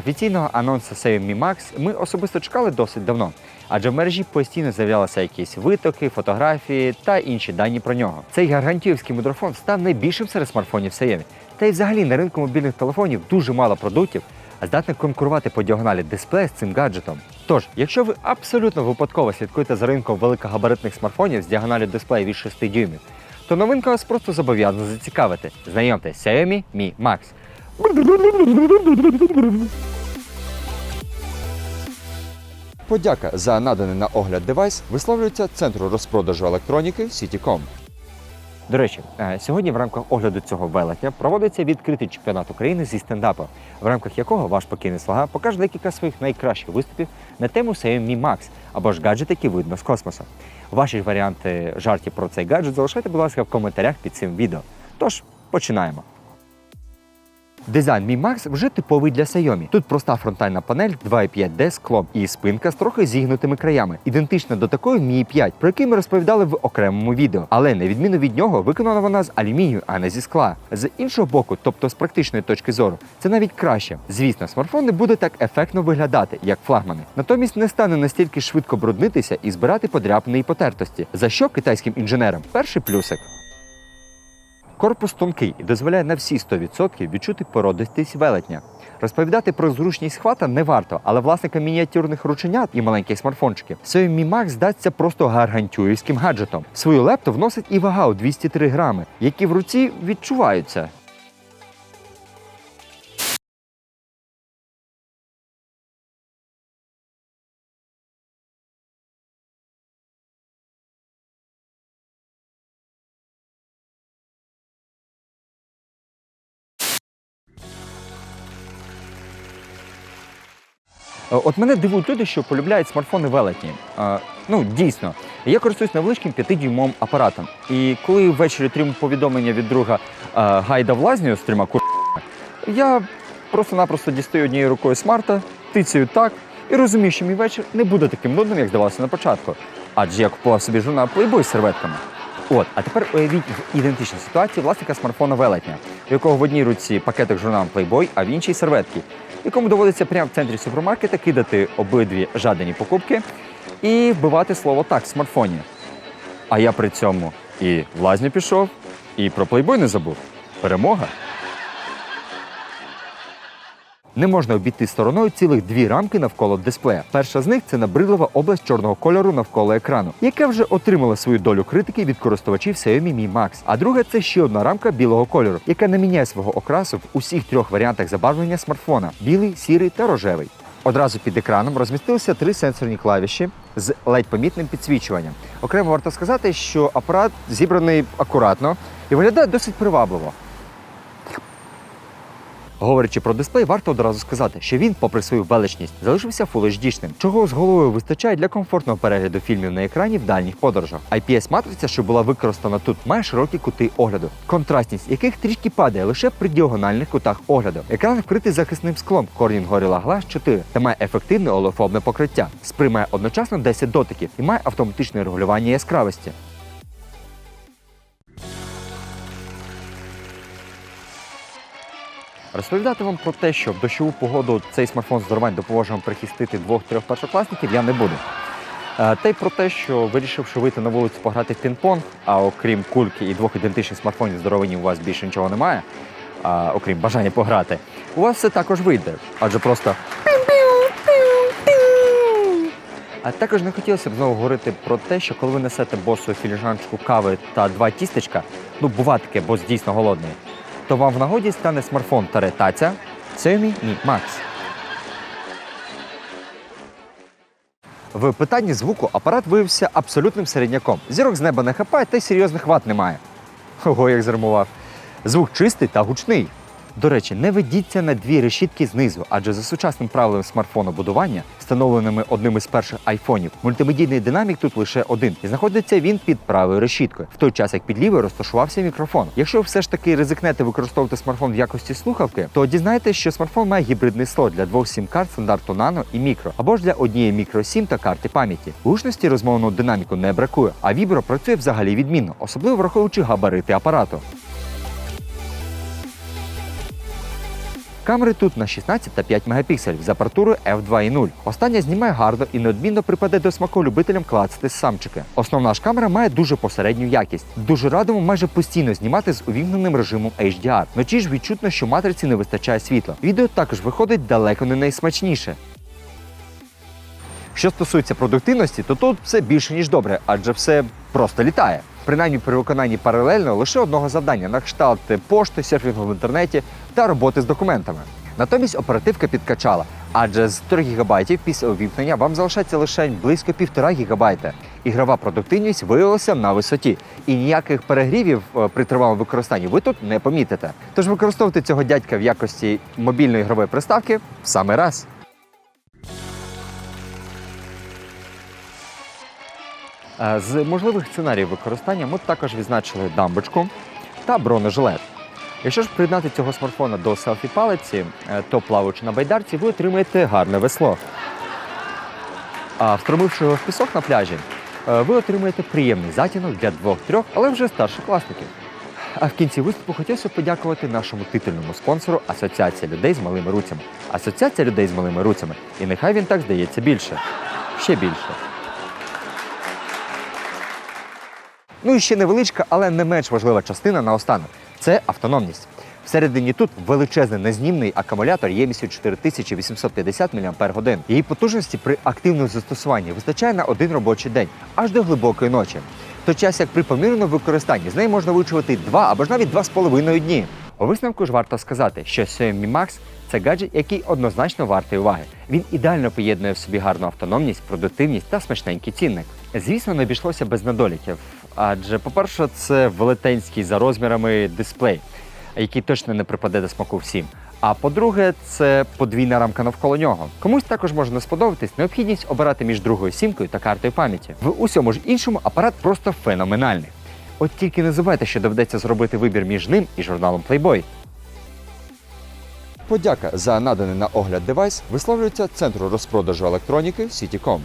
Офіційного анонсу Xiaomi Max ми особисто чекали досить давно, адже в мережі постійно з'являлися якісь витоки, фотографії та інші дані про нього. Цей гаргантіївський мудрофон став найбільшим серед смартфонів Xiaomi. Та й взагалі на ринку мобільних телефонів дуже мало продуктів, а здатних конкурувати по діагоналі дисплея з цим гаджетом. Тож, якщо ви абсолютно випадково слідкуєте за ринком великогабаритних смартфонів з діагоналю дисплею від 6 дюймів, то новинка вас просто зобов'язана зацікавити. Знайомтесь, Xiaomi Mi Max. Подяка за наданий на огляд девайс висловлюється Центру розпродажу електроніки Сітіком. До речі, е, сьогодні в рамках огляду цього велетня проводиться відкритий чемпіонат України зі стендапу, в рамках якого ваш покійний слуга покаже декілька своїх найкращих виступів на тему Xiaomi Max або ж гаджет, який видно з космосу. Ваші варіанти жартів про цей гаджет залишайте, будь ласка, в коментарях під цим відео. Тож, починаємо. Дизайн Mi Max вже типовий для Xiaomi. Тут проста фронтальна панель 2,5D склом і спинка з трохи зігнутими краями, ідентична до такої Mi 5, про який ми розповідали в окремому відео. Але на відміну від нього, виконана вона з алюмінію, а не зі скла. З іншого боку, тобто з практичної точки зору, це навіть краще. Звісно, смартфон не буде так ефектно виглядати, як флагмани. Натомість не стане настільки швидко бруднитися і збирати подряпини і потертості. За що китайським інженерам перший плюсик. Корпус тонкий і дозволяє на всі 100% відчути породистість велетня. Розповідати про зручність хвата не варто, але власникам мініатюрних рученят і маленьких смартфончиків Xiaomi Max здасться просто гаргантюївським гаджетом. Свою лепту вносить і вага у 203 грами, які в руці відчуваються. От мене дивують люди, що полюбляють смартфони велетні. Е, ну, дійсно. Я користуюсь невеличким 5-дюймовим апаратом. І коли ввечері отримав повідомлення від друга е, гайда в лазню з трьома кур... я просто-напросто дістаю однією рукою смарта, тицяю так і розумію, що мій вечір не буде таким нудним, як здавалося на початку. Адже я купував собі журнал Playboy з серветками. От, а тепер уявіть в ідентичній ситуації власника смартфона велетня, у якого в одній руці пакетик з журналом Playboy, а в іншій серветки, якому доводиться прямо в центрі супермаркета кидати обидві жадані покупки і вбивати слово так в смартфоні. А я при цьому і в лазню пішов, і про плейбой не забув. Перемога. Не можна обійти стороною цілих дві рамки навколо дисплея. Перша з них це набридлива область чорного кольору навколо екрану, яка вже отримала свою долю критики від користувачів Xiaomi Mi Max. А друга це ще одна рамка білого кольору, яка не міняє свого окрасу в усіх трьох варіантах забарвлення смартфона: білий, сірий та рожевий. Одразу під екраном розмістилися три сенсорні клавіші з ледь помітним підсвічуванням. Окремо варто сказати, що апарат зібраний акуратно і виглядає досить привабливо. Говорячи про дисплей, варто одразу сказати, що він, попри свою величність, залишився Full HD-шним, чого з головою вистачає для комфортного перегляду фільмів на екрані в дальніх подорожах. IPS-матриця, що була використана тут, має широкі кути огляду, контрастність яких трішки падає лише при діагональних кутах огляду. Екран вкритий захисним склом Corning Gorilla Glass 4 та має ефективне олефобне покриття, сприймає одночасно 10 дотиків і має автоматичне регулювання яскравості. Розповідати вам про те, що в дощову погоду цей смартфон здоровань допоможе вам прихистити двох-трьох першокласників, я не буду. Е, Та й про те, що вирішивши вийти на вулицю пограти в пінг-понг, а окрім кульки і двох ідентичних смартфонів здоровині у вас більше нічого немає, а, окрім бажання пограти, у вас все також вийде. Адже просто. А також не хотілося б знову говорити про те, що коли ви несете босу філіжанчику кави та два тістечка, ну бува таке, бос дійсно голодний, то вам в нагоді стане смартфон та ретаця Xiaomi Mi Max. В питанні звуку апарат виявився абсолютним середняком. Зірок з неба не хапає, та й серйозних ват немає. Ого, як зармував. Звук чистий та гучний. До речі, не ведіться на дві решітки знизу, адже за сучасним правилом смартфонобудування, встановленими одним із перших айфонів, мультимедійний динамік тут лише один, і знаходиться він під правою решіткою, в той час як під лівою розташувався мікрофон. Якщо все ж таки ризикнете використовувати смартфон в якості слухавки, то дізнайтесь, що смартфон має гібридний слот для двох сім-карт стандарту нано і мікро, або ж для однієї мікро сім та карти пам'яті. Гучності розмовного динаміку не бракує, а вібро працює взагалі відмінно, особливо враховуючи габарити апарату. Камери тут на 16 та 5 мегапікселів з апаратурою f2.0. Остання знімає гарно і неодмінно припаде до смаку любителям клацати самчики. Основна ж камера має дуже посередню якість. Дуже радимо майже постійно знімати з увімкненим режимом HDR. Вночі ж відчутно, що матриці не вистачає світла. Відео також виходить далеко не найсмачніше. Що стосується продуктивності, то тут все більше ніж добре, адже все просто літає. Принаймні при виконанні паралельно лише одного завдання на кшталт пошти, серфінгу в інтернеті та роботи з документами. Натомість оперативка підкачала, адже з 3 ГБ після увімкнення вам залишається лише близько 1,5 ГБ. Ігрова продуктивність виявилася на висоті, і ніяких перегрівів е, при тривалому використанні ви тут не помітите. Тож використовувати цього дядька в якості мобільної ігрової приставки в саме раз. Е, З можливих сценаріїв використання ми також відзначили дамбочку та бронежилет. Якщо ж приєднати цього смартфона до селфі палиці, е, то плаваючи на байдарці, ви отримаєте гарне весло. А встромивши його в пісок на пляжі, е, ви отримаєте приємний затінок для двох-трьох, але вже старшокласників. А в кінці виступу хотілося б подякувати нашому титульному спонсору Асоціація людей з малими руцями. Асоціація людей з малими руцями. І нехай він так здається більше. Ще більше. Ну і ще невеличка, але не менш важлива частина наостанок це автономність. Всередині тут величезний незнімний акумулятор ємністю 4850 мАч. Її потужності при активному застосуванні вистачає на один робочий день, аж до глибокої ночі. В той час як при помірному використанні з нею можна вичувати два або ж навіть два з половиною дні. У висновку ж варто сказати, що Xiaomi Max – це гаджет, який однозначно вартий уваги. Він ідеально поєднує в собі гарну автономність, продуктивність та смачненький цінник. Звісно, не обійшлося без недоліків. Адже, по-перше, це велетенський за розмірами дисплей, який точно не припаде до смаку всім. А по-друге, це подвійна рамка навколо нього. Комусь також може не сподобатись необхідність обирати між другою сімкою та картою пам'яті. В усьому ж іншому апарат просто феноменальний. От тільки не забувайте, що доведеться зробити вибір між ним і журналом Playboy. Подяка за наданий на огляд девайс висловлюється Центру розпродажу електроніки Сітіком.